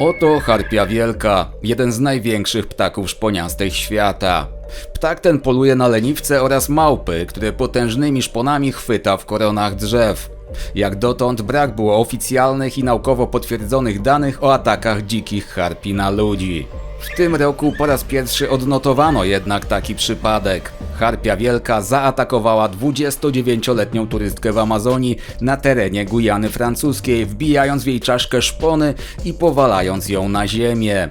Oto harpia wielka, jeden z największych ptaków szponiastych świata. Ptak ten poluje na leniwce oraz małpy, które potężnymi szponami chwyta w koronach drzew. Jak dotąd brak było oficjalnych i naukowo potwierdzonych danych o atakach dzikich harpi na ludzi. W tym roku po raz pierwszy odnotowano jednak taki przypadek. Harpia Wielka zaatakowała 29-letnią turystkę w Amazonii na terenie Gujany Francuskiej, wbijając w jej czaszkę szpony i powalając ją na ziemię.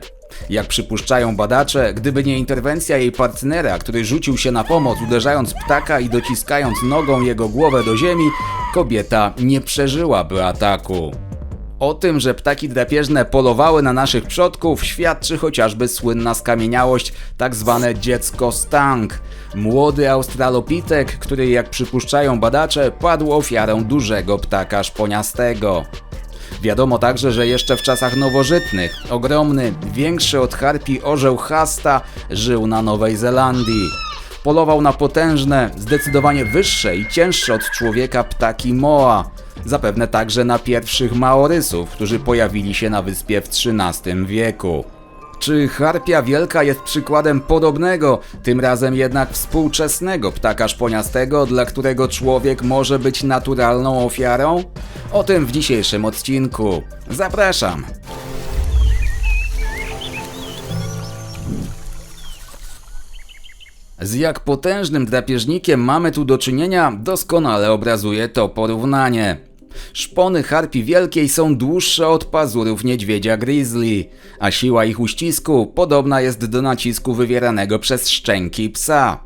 Jak przypuszczają badacze, gdyby nie interwencja jej partnera, który rzucił się na pomoc, uderzając ptaka i dociskając nogą jego głowę do ziemi, kobieta nie przeżyłaby ataku. O tym, że ptaki drapieżne polowały na naszych przodków, świadczy chociażby słynna skamieniałość, tak zwane dziecko stang. Młody australopitek, który jak przypuszczają badacze, padł ofiarą dużego ptaka szponiastego. Wiadomo także, że jeszcze w czasach nowożytnych ogromny, większy od harpi orzeł Hasta żył na Nowej Zelandii. Polował na potężne, zdecydowanie wyższe i cięższe od człowieka ptaki moa. Zapewne także na pierwszych Maorysów, którzy pojawili się na wyspie w XIII wieku. Czy harpia wielka jest przykładem podobnego, tym razem jednak współczesnego ptaka szponiastego, dla którego człowiek może być naturalną ofiarą? O tym w dzisiejszym odcinku. Zapraszam! Z jak potężnym drapieżnikiem mamy tu do czynienia, doskonale obrazuje to porównanie. Szpony harpi wielkiej są dłuższe od pazurów niedźwiedzia grizzly, a siła ich uścisku podobna jest do nacisku wywieranego przez szczęki psa.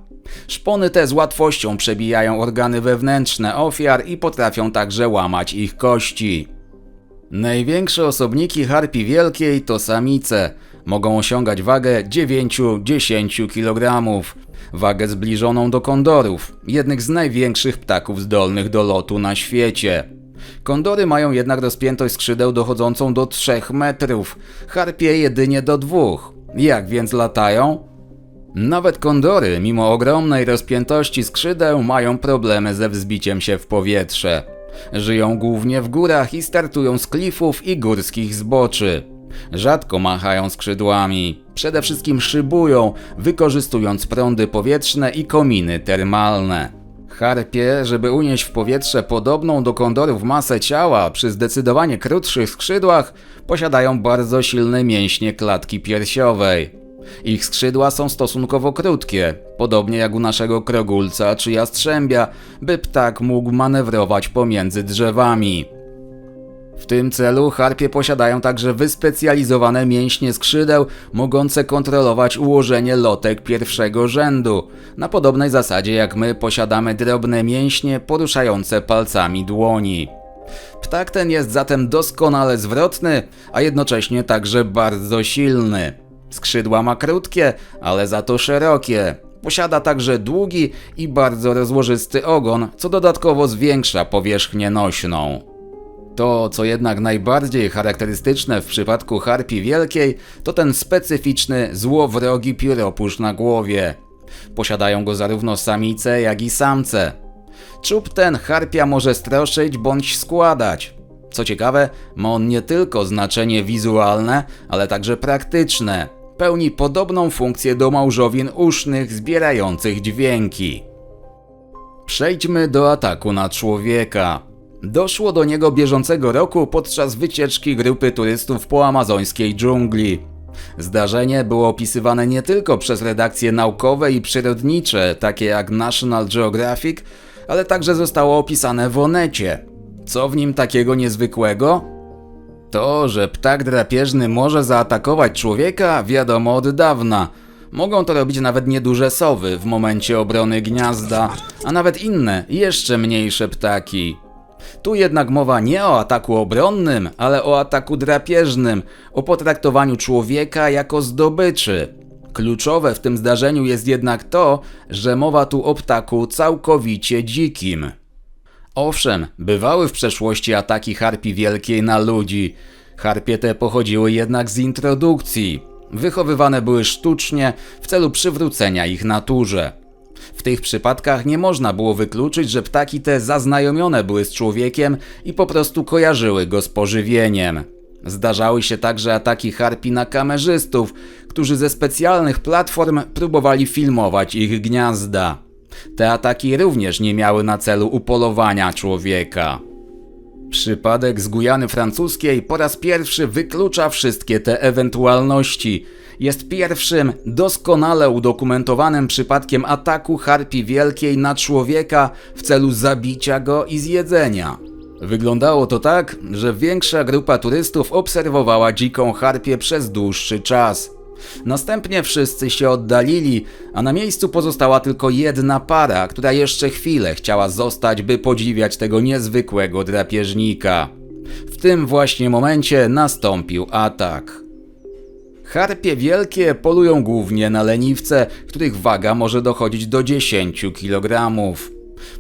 Szpony te z łatwością przebijają organy wewnętrzne ofiar i potrafią także łamać ich kości. Największe osobniki harpi wielkiej to samice. Mogą osiągać wagę 9-10 kg. Wagę zbliżoną do kondorów, jednych z największych ptaków zdolnych do lotu na świecie. Kondory mają jednak rozpiętość skrzydeł dochodzącą do 3 metrów, harpie jedynie do 2. Jak więc latają? Nawet kondory, mimo ogromnej rozpiętości skrzydeł, mają problemy ze wzbiciem się w powietrze. Żyją głównie w górach i startują z klifów i górskich zboczy. Rzadko machają skrzydłami, przede wszystkim szybują, wykorzystując prądy powietrzne i kominy termalne. Harpie, żeby unieść w powietrze podobną do kondorów masę ciała przy zdecydowanie krótszych skrzydłach, posiadają bardzo silne mięśnie klatki piersiowej. Ich skrzydła są stosunkowo krótkie, podobnie jak u naszego krogulca czy jastrzębia, by ptak mógł manewrować pomiędzy drzewami. W tym celu harpie posiadają także wyspecjalizowane mięśnie skrzydeł, mogące kontrolować ułożenie lotek pierwszego rzędu, na podobnej zasadzie jak my posiadamy drobne mięśnie poruszające palcami dłoni. Ptak ten jest zatem doskonale zwrotny, a jednocześnie także bardzo silny. Skrzydła ma krótkie, ale za to szerokie. Posiada także długi i bardzo rozłożysty ogon, co dodatkowo zwiększa powierzchnię nośną. To, co jednak najbardziej charakterystyczne w przypadku harpi wielkiej, to ten specyficzny, złowrogi pióropusz na głowie. Posiadają go zarówno samice, jak i samce. Czub ten harpia może stroszyć bądź składać. Co ciekawe, ma on nie tylko znaczenie wizualne, ale także praktyczne. Pełni podobną funkcję do małżowin usznych zbierających dźwięki. Przejdźmy do ataku na człowieka. Doszło do niego bieżącego roku podczas wycieczki grupy turystów po amazońskiej dżungli. Zdarzenie było opisywane nie tylko przez redakcje naukowe i przyrodnicze, takie jak National Geographic, ale także zostało opisane w Onecie. Co w nim takiego niezwykłego? To, że ptak drapieżny może zaatakować człowieka, wiadomo od dawna. Mogą to robić nawet nieduże sowy w momencie obrony gniazda, a nawet inne, jeszcze mniejsze ptaki. Tu jednak mowa nie o ataku obronnym, ale o ataku drapieżnym, o potraktowaniu człowieka jako zdobyczy. Kluczowe w tym zdarzeniu jest jednak to, że mowa tu o ptaku całkowicie dzikim. Owszem, bywały w przeszłości ataki harpi wielkiej na ludzi. Harpie te pochodziły jednak z introdukcji. Wychowywane były sztucznie w celu przywrócenia ich naturze. W tych przypadkach nie można było wykluczyć, że ptaki te zaznajomione były z człowiekiem i po prostu kojarzyły go z pożywieniem. Zdarzały się także ataki harpi na kamerzystów, którzy ze specjalnych platform próbowali filmować ich gniazda. Te ataki również nie miały na celu upolowania człowieka. Przypadek z Gujany Francuskiej po raz pierwszy wyklucza wszystkie te ewentualności. Jest pierwszym doskonale udokumentowanym przypadkiem ataku harpi wielkiej na człowieka w celu zabicia go i zjedzenia. Wyglądało to tak, że większa grupa turystów obserwowała dziką harpię przez dłuższy czas. Następnie wszyscy się oddalili, a na miejscu pozostała tylko jedna para, która jeszcze chwilę chciała zostać, by podziwiać tego niezwykłego drapieżnika. W tym właśnie momencie nastąpił atak. Harpie wielkie polują głównie na leniwce, których waga może dochodzić do 10 kg.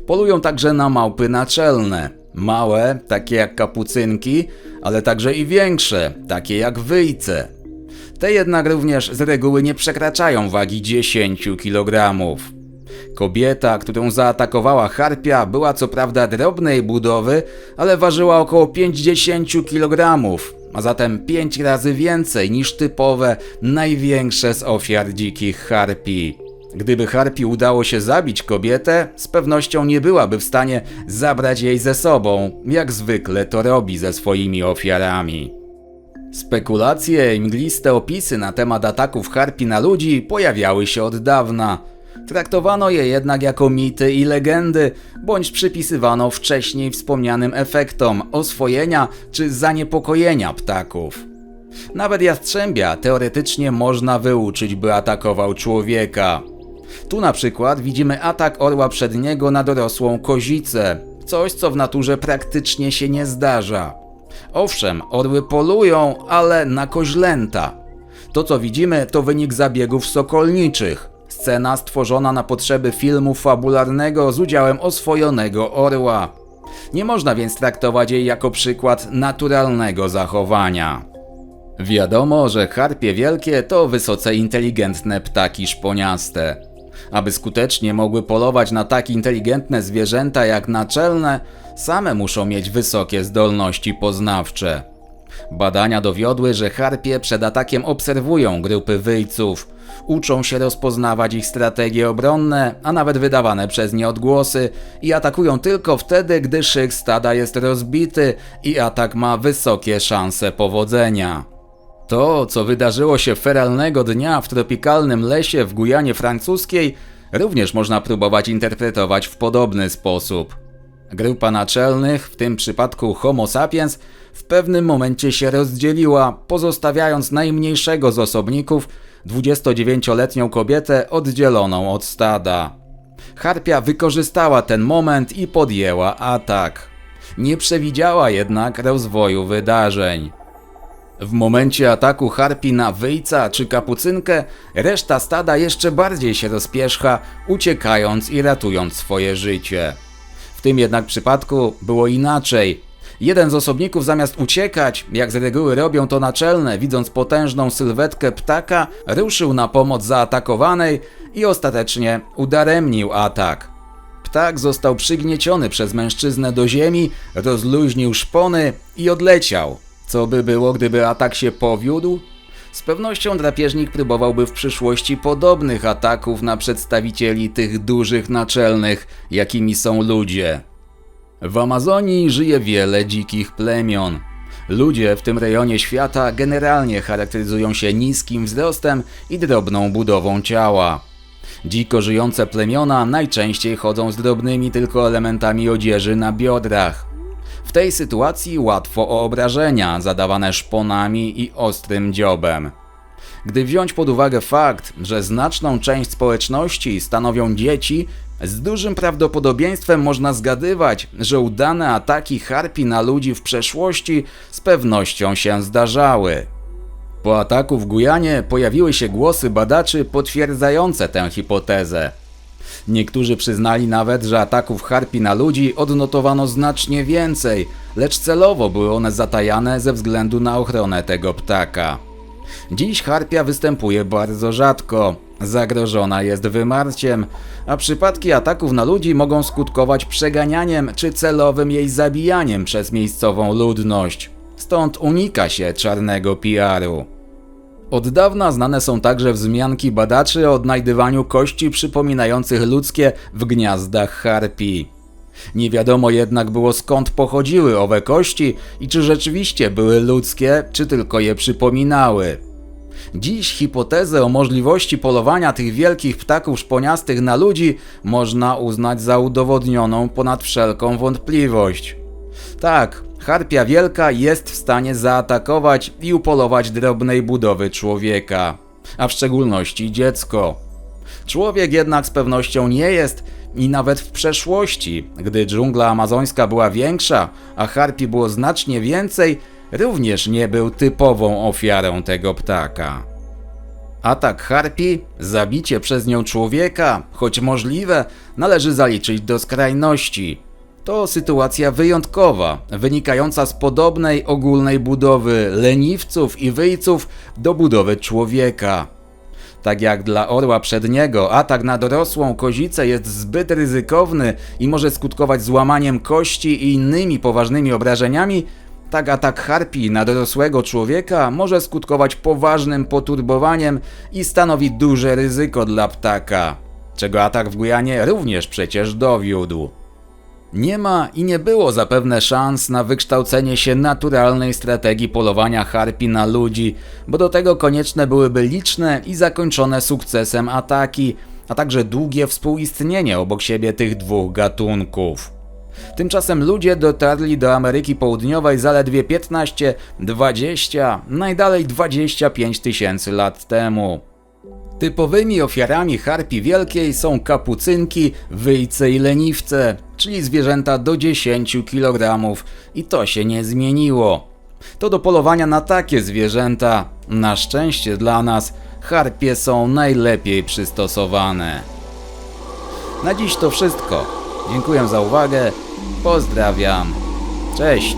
Polują także na małpy naczelne, małe, takie jak kapucynki, ale także i większe, takie jak wyjce. Te jednak również z reguły nie przekraczają wagi 10 kg. Kobieta, którą zaatakowała harpia, była co prawda drobnej budowy, ale ważyła około 50 kg, a zatem 5 razy więcej niż typowe, największe z ofiar dzikich harpii. Gdyby harpii udało się zabić kobietę, z pewnością nie byłaby w stanie zabrać jej ze sobą, jak zwykle to robi ze swoimi ofiarami. Spekulacje i mgliste opisy na temat ataków harpi na ludzi pojawiały się od dawna. Traktowano je jednak jako mity i legendy, bądź przypisywano wcześniej wspomnianym efektom oswojenia czy zaniepokojenia ptaków. Nawet jastrzębia teoretycznie można wyuczyć, by atakował człowieka. Tu na przykład widzimy atak orła przedniego na dorosłą kozicę, coś co w naturze praktycznie się nie zdarza. Owszem, orły polują, ale na koźlęta. To co widzimy to wynik zabiegów sokolniczych. Scena stworzona na potrzeby filmu fabularnego z udziałem oswojonego orła. Nie można więc traktować jej jako przykład naturalnego zachowania. Wiadomo, że harpie wielkie to wysoce inteligentne ptaki szponiaste. Aby skutecznie mogły polować na tak inteligentne zwierzęta jak naczelne, same muszą mieć wysokie zdolności poznawcze. Badania dowiodły, że harpie przed atakiem obserwują grupy wyjców, uczą się rozpoznawać ich strategie obronne, a nawet wydawane przez nie odgłosy i atakują tylko wtedy, gdy szyk stada jest rozbity i atak ma wysokie szanse powodzenia. To, co wydarzyło się feralnego dnia w tropikalnym lesie w Gujanie Francuskiej, również można próbować interpretować w podobny sposób. Grupa naczelnych, w tym przypadku Homo sapiens, w pewnym momencie się rozdzieliła, pozostawiając najmniejszego z osobników, 29-letnią kobietę oddzieloną od stada. Harpia wykorzystała ten moment i podjęła atak. Nie przewidziała jednak rozwoju wydarzeń. W momencie ataku harpi na wyjca czy kapucynkę, reszta stada jeszcze bardziej się rozpierzcha, uciekając i ratując swoje życie. W tym jednak przypadku było inaczej. Jeden z osobników zamiast uciekać, jak z reguły robią to naczelne, widząc potężną sylwetkę ptaka, ruszył na pomoc zaatakowanej i ostatecznie udaremnił atak. Ptak został przygnieciony przez mężczyznę do ziemi, rozluźnił szpony i odleciał. Co by było, gdyby atak się powiódł? Z pewnością drapieżnik próbowałby w przyszłości podobnych ataków na przedstawicieli tych dużych naczelnych, jakimi są ludzie. W Amazonii żyje wiele dzikich plemion. Ludzie w tym rejonie świata generalnie charakteryzują się niskim wzrostem i drobną budową ciała. Dziko żyjące plemiona najczęściej chodzą z drobnymi tylko elementami odzieży na biodrach. W tej sytuacji łatwo o obrażenia zadawane szponami i ostrym dziobem. Gdy wziąć pod uwagę fakt, że znaczną część społeczności stanowią dzieci, z dużym prawdopodobieństwem można zgadywać, że udane ataki harpi na ludzi w przeszłości z pewnością się zdarzały. Po ataku w Gujanie pojawiły się głosy badaczy potwierdzające tę hipotezę. Niektórzy przyznali nawet, że ataków harpi na ludzi odnotowano znacznie więcej, lecz celowo były one zatajane ze względu na ochronę tego ptaka. Dziś harpia występuje bardzo rzadko, zagrożona jest wymarciem, a przypadki ataków na ludzi mogą skutkować przeganianiem czy celowym jej zabijaniem przez miejscową ludność. stąd unika się czarnego PR-u. Od dawna znane są także wzmianki badaczy o odnajdywaniu kości przypominających ludzkie w gniazdach harpii. Nie wiadomo jednak było skąd pochodziły owe kości i czy rzeczywiście były ludzkie, czy tylko je przypominały. Dziś hipotezę o możliwości polowania tych wielkich ptaków szponiastych na ludzi można uznać za udowodnioną ponad wszelką wątpliwość. Tak, harpia wielka jest w stanie zaatakować i upolować drobnej budowy człowieka, a w szczególności dziecko. Człowiek jednak z pewnością nie jest i nawet w przeszłości, gdy dżungla amazońska była większa, a harpi było znacznie więcej, również nie był typową ofiarą tego ptaka. Atak harpi, zabicie przez nią człowieka, choć możliwe, należy zaliczyć do skrajności. To sytuacja wyjątkowa, wynikająca z podobnej ogólnej budowy leniwców i wyjców do budowy człowieka. Tak jak dla orła przedniego, atak na dorosłą kozicę jest zbyt ryzykowny i może skutkować złamaniem kości i innymi poważnymi obrażeniami, tak atak harpii na dorosłego człowieka może skutkować poważnym poturbowaniem i stanowi duże ryzyko dla ptaka, czego atak w Gujanie również przecież dowiódł. Nie ma i nie było zapewne szans na wykształcenie się naturalnej strategii polowania harpi na ludzi, bo do tego konieczne byłyby liczne i zakończone sukcesem ataki, a także długie współistnienie obok siebie tych dwóch gatunków. Tymczasem ludzie dotarli do Ameryki Południowej zaledwie 15, 20, najdalej 25 tysięcy lat temu. Typowymi ofiarami harpii wielkiej są kapucynki, wyjce i leniwce, czyli zwierzęta do 10 kg i to się nie zmieniło. To do polowania na takie zwierzęta, na szczęście dla nas, harpie są najlepiej przystosowane. Na dziś to wszystko. Dziękuję za uwagę. Pozdrawiam. Cześć.